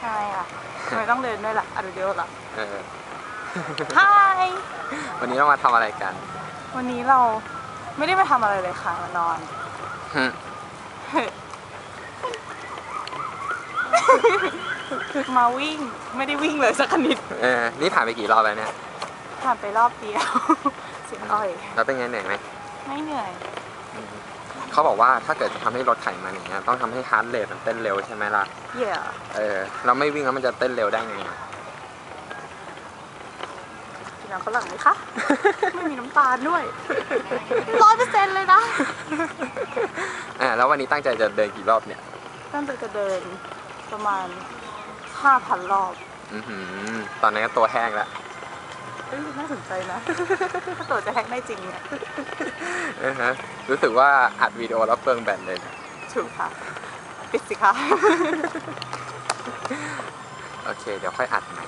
ใช่อะทำไมต้องเดินด้วยล่ะอัดวิดีโอเหรอเออ ฮายวันนี้เรามาทำอะไรกันวันนี้เราไม่ได้มาทำอะไรเลยค่ะมานอน ฮึมาวิ่งไม่ได้วิ่งเลยสักนิดเออ นี่ผ่านไปกี่รอบแล้วเนี่ย ผ่านไปรอบเดียว เสียงอ้อยแล้วเป็นไงเหนื่อยไหมไม่เหนื่อย เขาบอกว่าถ้าเกิดจะทำให้ลดไขมันอย่างเงี้ยต้องทำให้ฮาร์ดเรทมันเต้นเร็วใช่ไหมล่ะเย่ยเออเราไม่วิ่งแล้วมันจะเต้นเร็วได้ไงอะกินน้ำฝรั่งไหมคะ ไม่มีน้ำตาลด้วยร้อยเปอร์เซ็นต์เลยนะ อ่าแล้ววันนี้ตั้งใจจะเดินกี่รอบเนี่ย ตั้งใจจะเดินประมาณห้าพันรอบอือหือตอนนั้นก็ตัวแห้งแล้วเอ้ยน่าสนใจนะ ถ้าตัวจะแฮกได้จริงเนี่ย อือฮะรู้สึกว่าอัดวิดีโอแล้วเปลืองแบตเลยนะถูกค่ะ ปิดสิคะ โอเค เดี๋ยวค่อยอัดใหม่